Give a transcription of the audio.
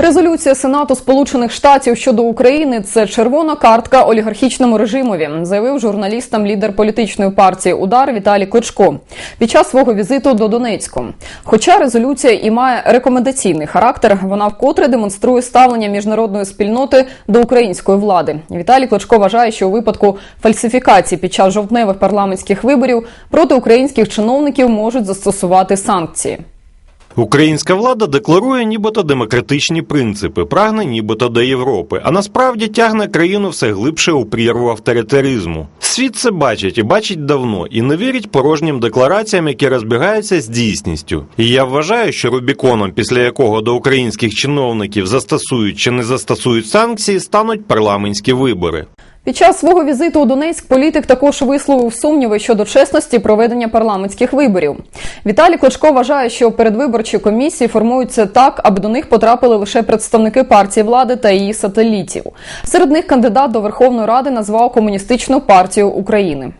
Резолюція Сенату Сполучених Штатів щодо України це червона картка олігархічному режимові, заявив журналістам лідер політичної партії Удар Віталій Кличко під час свого візиту до Донецьку. Хоча резолюція і має рекомендаційний характер, вона вкотре демонструє ставлення міжнародної спільноти до української влади. Віталій Кличко вважає, що у випадку фальсифікації під час жовтневих парламентських виборів проти українських чиновників можуть застосувати санкції. Українська влада декларує нібито демократичні принципи, прагне нібито до Європи, а насправді тягне країну все глибше у прірву авторитаризму. Світ це бачить і бачить давно, і не вірить порожнім деклараціям, які розбігаються з дійсністю. І я вважаю, що Рубіконом, після якого до українських чиновників застосують чи не застосують санкції, стануть парламентські вибори. Під час свого візиту у Донецьк політик також висловив сумніви щодо чесності проведення парламентських виборів. Віталій Кличко вважає, що передвиборчі комісії формуються так, аби до них потрапили лише представники партії влади та її сателітів. Серед них кандидат до Верховної Ради назвав комуністичну партію України.